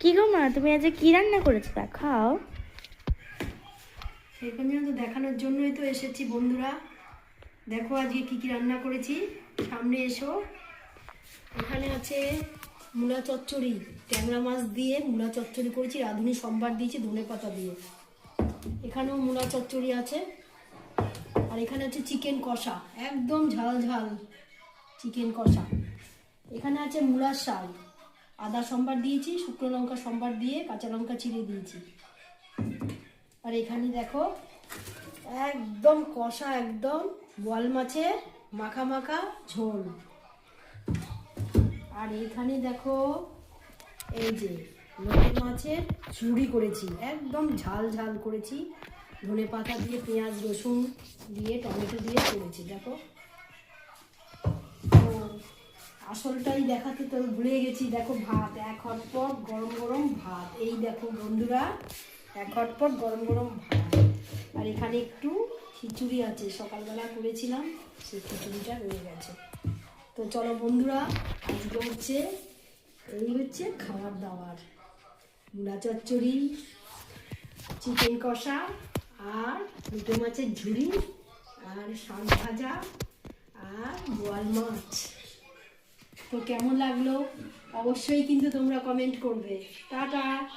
কি গো মা, তুমি আজ কি রান্না করেছ দেখাও। সেখানে তো দেখানোর জন্যই তো এসেছি বন্ধুরা। দেখো আজকে কি কি রান্না করেছি, সামনে এসো। এখানে আছে মূলা চচ্চড়ি, ট্যাংরা মাছ দিয়ে মূলা চচ্চড়ি করেছি, রাঁধুনি সোমবার দিয়েছি, ধনে পাতা দিয়ে। এখানেও মূলা চচ্চড়ি আছে, আর এখানে আছে চিকেন কষা, একদম ঝাল ঝাল চিকেন কষা। এখানে আছে মূলার শাক। আদা সম্বার দিয়েছি, শুকনো লঙ্কা সম্বার দিয়ে কাঁচা লঙ্কা চিড়ে দিয়েছি। আর এখানে দেখো, একদম কষা, একদম বোয়াল মাছের মাখা মাখা ঝোল। আর এখানে দেখো, এই যে লোকের মাছের ঝুড়ি করেছি, একদম ঝাল ঝাল করেছি। ধনে পাতা দিয়ে পেঁয়াজ, রসুন দিয়ে, টমেটো দিয়ে করেছি, দেখো। আসলটাই দেখাতে তো ভুলে গেছি। দেখো ভাত, এক হটপট গরম গরম ভাত। এই দেখো বন্ধুরা, এক হটপট গরম গরম ভাত। আর এখানে একটু খিচুড়ি আছে, সকালবেলা করেছিলাম, সেই খিচুড়িটা রয়ে গেছে। তো চলো বন্ধুরা, আজকে হচ্ছে, এই হচ্ছে খাবার দাবার। মুড়া চচ্চড়ি, চিকেন কষা, আর দুটো মাছের ঝুড়ি, আর শাক ভাজা, আর বোয়াল মাছ। তো কেমন লাগল? অবশ্যই কিন্তু তোমরা কমেন্ট করবে। টাটা!